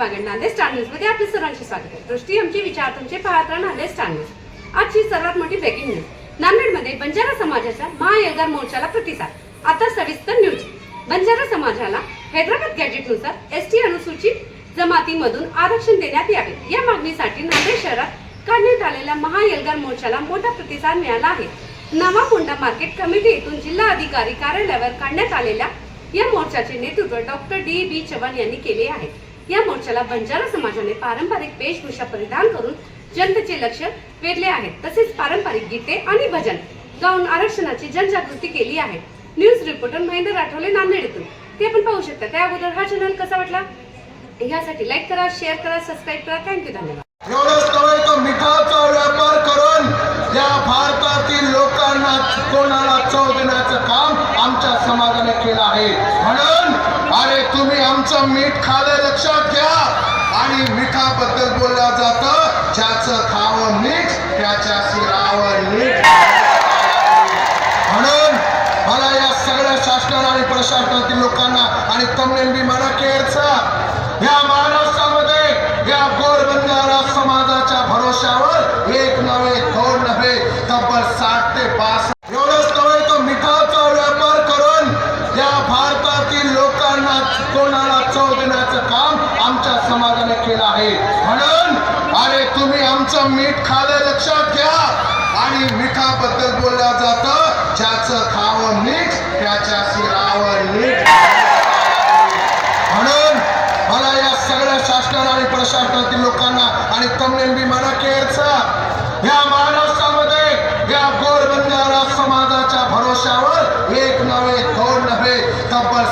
बागेड Nanded star न्यूजमध्ये आपले सर्वांचे स्वागत आहे. दृष्टी आमची विचार तुमचे पाहत राहा नांदेड स्टार न्यूज आजची सर्वात मोठी ब्रेकिंग न्यूज नांदेडमध्ये बंजारा समाजाच्या महाएल्गार मोर्चाला प्रतिसाद. आता सविस्तर न्यूज बंजारा समाजाला हैदराबाद गॅजेटनुसार एस टी अनुसूचित जमातीमधून आरक्षण देण्यात यावे. या मागणीसाठी नांदेड शहरात काढण्यात आलेल्या महाएल्गार मोर्चाला मोठा प्रतिसाद मिळाला आहे. नवा मोंढा मार्केट कमिटी येथून जिल्हा अधिकारी कार्यालयावर काढण्यात आलेल्या या मोर्चाचे नेतृत्व डॉक्टर डी बी चव्हाण यांनी केले आहे. या मोर्चाला बंजारा समाजाने पारंपरिक वेशभूषा परिधान करून जनतेचे लक्ष वेधले आहे. तसेच पारंपरिक गीते आणि भजन गाऊन आरक्षणाची जनजागृती केली आहे. न्यूज रिपोर्टर महेंद्र राठवले नांदेड येथून ते आपण पाहू शकता. त्या अगोदर हा चॅनल कसा वाटला? यासाठी लाईक करा शेअर करा सबस्क्राईब करा. थँक्यू धन्यवाद. एवढंच नव्हे तर मिठाचा व्यापार करून या भारतातील लोकांना कोणाला चव देण्याचं काम आमच्या समाजाने केलं आहे. अरे तुम्ही आमचं मीठ खालं लक्षात घ्या. आणि मिठाबद्दल बोललं जातं ज्याचं खावं मीठ त्याच्या शिरावं मीठ म्हणून मला या सगळ्या शासनाला आणि प्रशासनातील लोकांना आणि तमिळ विमाना केअरचा या महाराष्ट्रामध्ये या गोरबंजारा समाजाच्या भरोश्यावर एक नव्हे दोन नव्हे तब्बल साठ ते पाच समाजाला चव काम आमच्या समाजाने केलं आहे. म्हणून अरे तुम्ही आमचं मीठ खालं लक्षात घ्या. आणि मिठाबद्दल बोललं जातं ज्याचं खावं मीठ त्याच्या शिरावं मीठ म्हणून मला या सगळ्या शासनाला आणि प्रशासनातील लोकांना आणि तमनेंबी मना केअरचा या महाराष्ट्रामध्ये या गोरबंजारा समाजाच्या भरोशावर एक नव्हे दोन नव्हे तब्बल